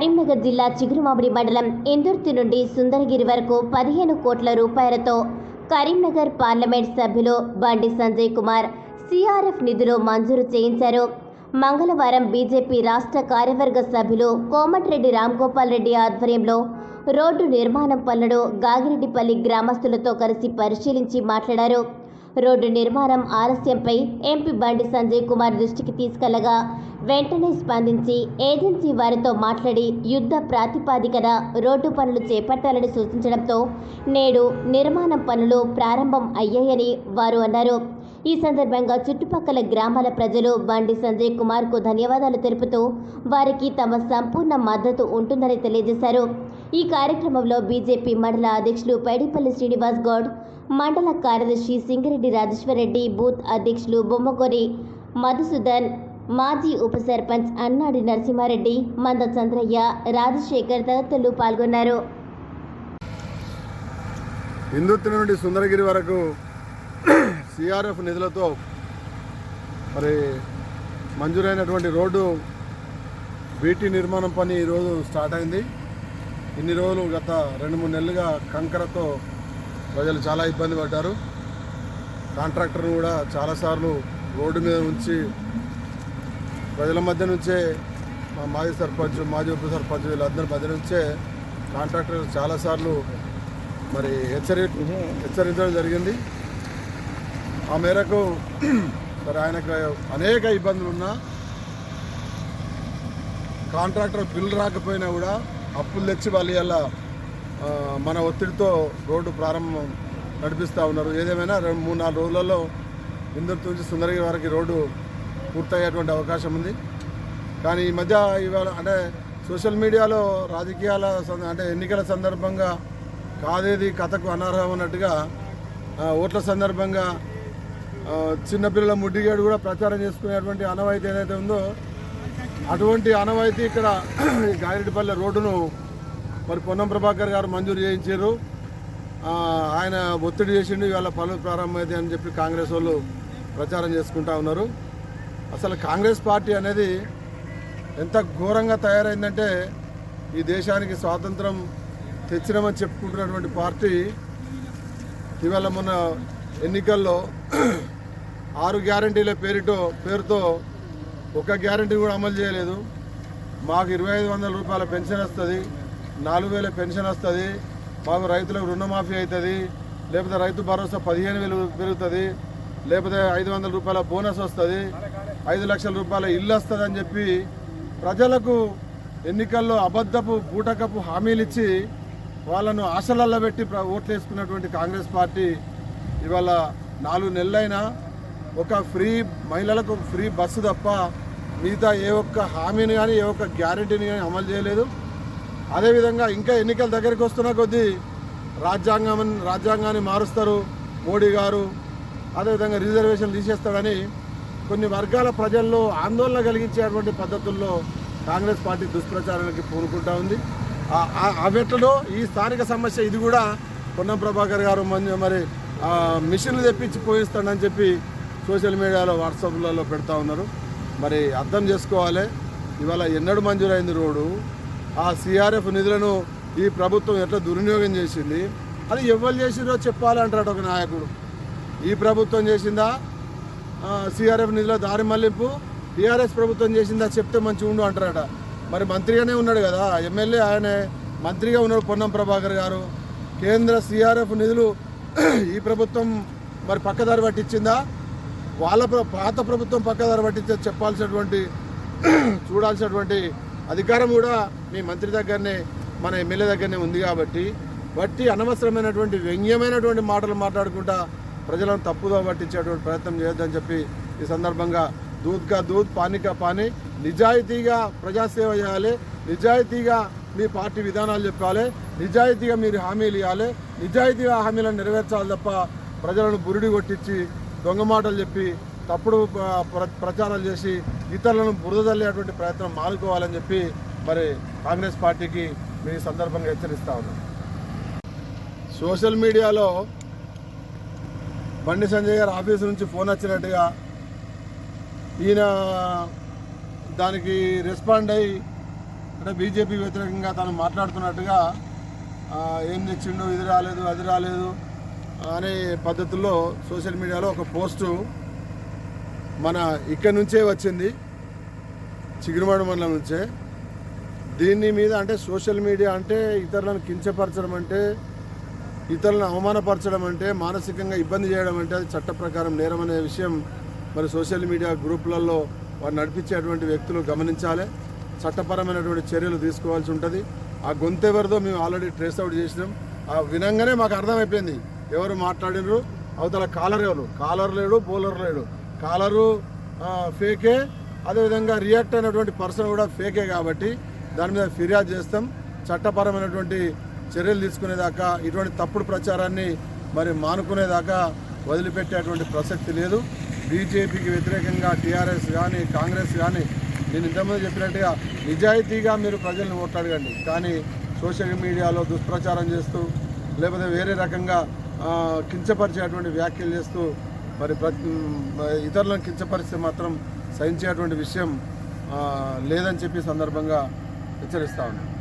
కరీంనగర్ జిల్లా చిగురుమామిడి మండలం ఇందుర్తి నుండి సుందరగిరి వరకు పదిహేను కోట్ల రూపాయలతో కరీంనగర్ పార్లమెంట్ సభ్యులు బండి సంజయ్ కుమార్ సిఆర్ఎఫ్ నిధులు మంజూరు చేయించారు. మంగళవారం బీజేపీ రాష్ట్ర కార్యవర్గ సభ్యులు కోమటిరెడ్డి రామ్గోపాల్ రెడ్డి ఆధ్వర్యంలో రోడ్డు నిర్మాణం పనులను గాగిరెడ్డిపల్లి గ్రామస్తులతో కలిసి పరిశీలించి మాట్లాడారు. రోడ్డు నిర్మాణం ఆలస్యంపై ఎంపీ బండి సంజయ్ కుమార్ దృష్టికి తీసుకెళ్ళగా వెంటనే స్పందించి ఏజెన్సీ వారితో మాట్లాడి యుద్ధ ప్రాతిపాదికన రోడ్డు పనులు చేపట్టాలని సూచించడంతో నేడు నిర్మాణం పనులు ప్రారంభం అయ్యాయని వారు అన్నారు. ఈ సందర్భంగా చుట్టుపక్కల గ్రామాల ప్రజలు బండి సంజయ్ కుమార్కు ధన్యవాదాలు తెలుపుతూ వారికి తమ సంపూర్ణ మద్దతు ఉంటుందని తెలియజేశారు. ఈ కార్యక్రమంలో బీజేపీ మండల అధ్యక్షులు పైడిపల్లి శ్రీనివాస్ గౌడ్ మండల కార్యదర్శి సింగిరెడ్డి రాజేశ్వరరెడ్డి బూత్ అధ్యక్షులు బొమ్మకొరి మధుసూదన్ మాజీ ఉప సర్పంచ్ అన్నాడి నరసింహారెడ్డి మంద చంద్రయ్య రాజశేఖర్ తదితరులు పాల్గొన్నారు. హిందుత్తి నుండి సుందరగిరి వరకు సిఆర్ఎఫ్ నిధులతో మరి మంజూరైనటువంటి రోడ్డు బీటీ నిర్మాణం పని ఈరోజు స్టార్ట్ అయింది. ఇన్ని రోజులు గత రెండు మూడు నెలలుగా కంకరతో ప్రజలు చాలా ఇబ్బంది పడ్డారు. కాంట్రాక్టర్ను కూడా చాలాసార్లు రోడ్డు మీద ఉంచి ప్రజల మధ్య నుంచే మా మాజీ సర్పంచ్ మాజీ ఉప సర్పంచ్ వీళ్ళందరి మధ్య నుంచే కాంట్రాక్టర్ చాలాసార్లు మరి హెచ్చరి హెచ్చరించడం జరిగింది. ఆ మేరకు మరి ఆయనకు అనేక ఇబ్బందులు ఉన్నా కాంట్రాక్టర్ బిల్లు రాకపోయినా కూడా అప్పులు తెచ్చి వాళ్ళు ఇలా మన ఒత్తిడితో రోడ్డు ప్రారంభం నడిపిస్తూ ఉన్నారు. ఏదేమైనా రెండు మూడు నాలుగు రోజులలో ఇందరు నుంచి సుందరగిరి వరకు రోడ్డు పూర్తయ్యేటువంటి అవకాశం ఉంది. కానీ ఈ మధ్య ఇవాళ అంటే సోషల్ మీడియాలో రాజకీయాల సంద- అంటే ఎన్నికల సందర్భంగా కాదేది కథకు అనర్హం అన్నట్టుగా ఓట్ల సందర్భంగా చిన్నపిల్లల ముడ్డిగాడు కూడా ప్రచారం చేసుకునేటువంటి అనవాయితీ ఏదైతే ఉందో అటువంటి అనవాయితీ ఇక్కడ ఈ గారెడ్డిపల్లె రోడ్డును మరి పొన్నం ప్రభాకర్ గారు మంజూరు చేయించారు. ఆయన ఒత్తిడి చేసిండు ఇవాళ పనులు ప్రారంభమైంది అని చెప్పి కాంగ్రెస్ వాళ్ళు ప్రచారం చేసుకుంటా ఉన్నారు. అసలు కాంగ్రెస్ పార్టీ అనేది ఎంత ఘోరంగా తయారైందంటే ఈ దేశానికి స్వాతంత్రం తెచ్చినామని చెప్పుకుంటున్నటువంటి పార్టీ ఇవాళ మొన్న ఎన్నికల్లో ఆరు గ్యారంటీల పేరుతో పేరుతో ఒక గ్యారంటీ కూడా అమలు చేయలేదు. మాకు ఇరవై ఐదు వందల రూపాయల పెన్షన్ వస్తుంది. నాలుగు వేల పెన్షన్ వస్తుంది. మాకు రైతులకు రుణమాఫీ అవుతుంది లేకపోతే రైతు భరోసా పదిహేను వేలు పెరుగుతుంది. లేకపోతే ఐదు వందల రూపాయల బోనస్ వస్తుంది. ఐదు లక్షల రూపాయల ఇల్లు వస్తుంది అని చెప్పి ప్రజలకు ఎన్నికల్లో అబద్ధపు బూటకపు హామీలు ఇచ్చి వాళ్ళను ఆశలల్లో పెట్టి ఓట్లు వేసుకున్నటువంటి కాంగ్రెస్ పార్టీ ఇవాళ నాలుగు నెలలైనా ఒక ఫ్రీ మహిళలకు ఫ్రీ బస్సు తప్ప మిగతా ఏ ఒక్క హామీని కానీ ఏ ఒక్క గ్యారంటీని కానీ అమలు చేయలేదు. అదేవిధంగా ఇంకా ఎన్నికల దగ్గరికి వస్తున్న కొద్దీ రాజ్యాంగం రాజ్యాంగాన్ని మారుస్తారు. మోడీ గారు అదేవిధంగా రిజర్వేషన్ తీసేస్తాడని కొన్ని వర్గాల ప్రజల్లో ఆందోళన కలిగించేటువంటి పద్ధతుల్లో కాంగ్రెస్ పార్టీ దుష్ప్రచారానికి పూనుకుంటా ఉంది. ఆ- ఈ స్థానిక సమస్య ఇది కూడా పొన్నం ప్రభాకర్ గారు మంచి మరి మిషన్లు తెప్పించి పోయిస్తాడని చెప్పి సోషల్ మీడియాలో వాట్సాప్లలో పెడతా ఉన్నారు. మరి అర్థం చేసుకోవాలి. ఇవాళ ఎన్నడూ మంజూరైంది రోడ్డు. ఆ సిఆర్ఎఫ్ నిధులను ఈ ప్రభుత్వం ఎట్లా దుర్వినియోగం చేసింది? అది ఎవరు చేసిందో చెప్పాలంటాడు ఒక నాయకుడు. ఈ ప్రభుత్వం చేసిందా? సిఆర్ఎఫ్ నిధుల దారి మళ్ళింపు టీఆర్ఎస్ ప్రభుత్వం చేసిందా చెప్తే మంచిగా ఉండు అంటారట. మరి మంత్రిగానే ఉన్నాడు కదా. ఎమ్మెల్యే ఆయనే మంత్రిగా ఉన్నాడు పొన్నం ప్రభాకర్ గారు. కేంద్ర సిఆర్ఎఫ్ నిధులు ఈ ప్రభుత్వం మరి పక్కదారి పట్టించిందా? వాళ్ళ పాత ప్రభుత్వం పక్కదారి పట్టించే చెప్పాల్సినటువంటి చూడాల్సినటువంటి అధికారం కూడా మీ మంత్రి దగ్గరనే మన ఎమ్మెల్యే దగ్గరనే ఉంది కాబట్టి బట్టి అనవసరమైనటువంటి వ్యంగ్యమైనటువంటి మాటలు మాట్లాడుకుంటా ప్రజలను తప్పుదో పట్టించేటువంటి ప్రయత్నం చేయొద్దని చెప్పి ఈ సందర్భంగా దూద్గా దూద్ పానికా పాని నిజాయితీగా ప్రజాసేవ చేయాలి నిజాయితీగా మీ పార్టీ విధానాలు చెప్పాలి నిజాయితీగా మీరు హామీలు ఇవ్వాలి నిజాయితీగా హామీలను నెరవేర్చాలి తప్ప ప్రజలను బురిడి కొట్టించి దొంగ మాటలు చెప్పి తప్పుడు ప్ర- ప్రచారాలు చేసి ఇతరులను బురద తల్లేటువంటి ప్రయత్నం మానుకోవాలని చెప్పి మరి కాంగ్రెస్ పార్టీకి మీ సందర్భంగా హెచ్చరిస్తా ఉన్నాను సోషల్ మీడియాలో బండి సంజయ్ గారు ఆఫీస్ నుంచి ఫోన్ వచ్చినట్టుగా ఈయన దానికి రెస్పాండ్ అయ్యి అంటే బీజేపీ వ్యతిరేకంగా తను మాట్లాడుతున్నట్టుగా ఏం తెచ్చిండు ఇది రాలేదు అది రాలేదు అనే పద్ధతుల్లో సోషల్ మీడియాలో ఒక పోస్టు మన ఇక్కడి నుంచే వచ్చింది చిగురుమాడు మండలం నుంచే. దీని మీద అంటే సోషల్ మీడియా అంటే ఇతరులను కించపరచడం అంటే ఇతరులను అవమానపరచడం అంటే మానసికంగా ఇబ్బంది చేయడం అంటే అది చట్ట ప్రకారం నేరమనే విషయం మరి సోషల్ మీడియా గ్రూపులలో వారు నడిపించేటువంటి వ్యక్తులు గమనించాలి. చట్టపరమైనటువంటి చర్యలు తీసుకోవాల్సి ఉంటుంది. ఆ గొంతెవరిదో మేము ఆల్రెడీ ట్రేస్ అవుట్ చేసినాం. ఆ వినంగానే మాకు అర్థమైపోయింది. ఎవరు మాట్లాడినరు? అవతల కాలర్ ఎవరు? కాలర్ లేడు బౌలర్ లేడు. కాలరు ఫేకే అదేవిధంగా రియాక్ట్ అయినటువంటి పర్సన్ కూడా ఫేకే కాబట్టి దాని మీద ఫిర్యాదు చేస్తాం. చట్టపరమైనటువంటి చర్యలు తీసుకునేదాకా ఇటువంటి తప్పుడు ప్రచారాన్ని మరి మానుకునేదాకా వదిలిపెట్టేటువంటి ప్రసక్తి లేదు. బీజేపీకి వ్యతిరేకంగా టీఆర్ఎస్ కానీ కాంగ్రెస్ కానీ నేను ఇంతకుముందు చెప్పినట్టుగా నిజాయితీగా మీరు ప్రజల్ని ఓట్లాడగండి కానీ సోషల్ మీడియాలో దుష్ప్రచారం చేస్తూ లేకపోతే వేరే రకంగా కించపరిచేటువంటి వ్యాఖ్యలు చేస్తూ మరి ఇతరులను కించపరిస్తే మాత్రం సహించేటువంటి విషయం లేదని చెప్పి సందర్భంగా హెచ్చరిస్తా ఉన్నాను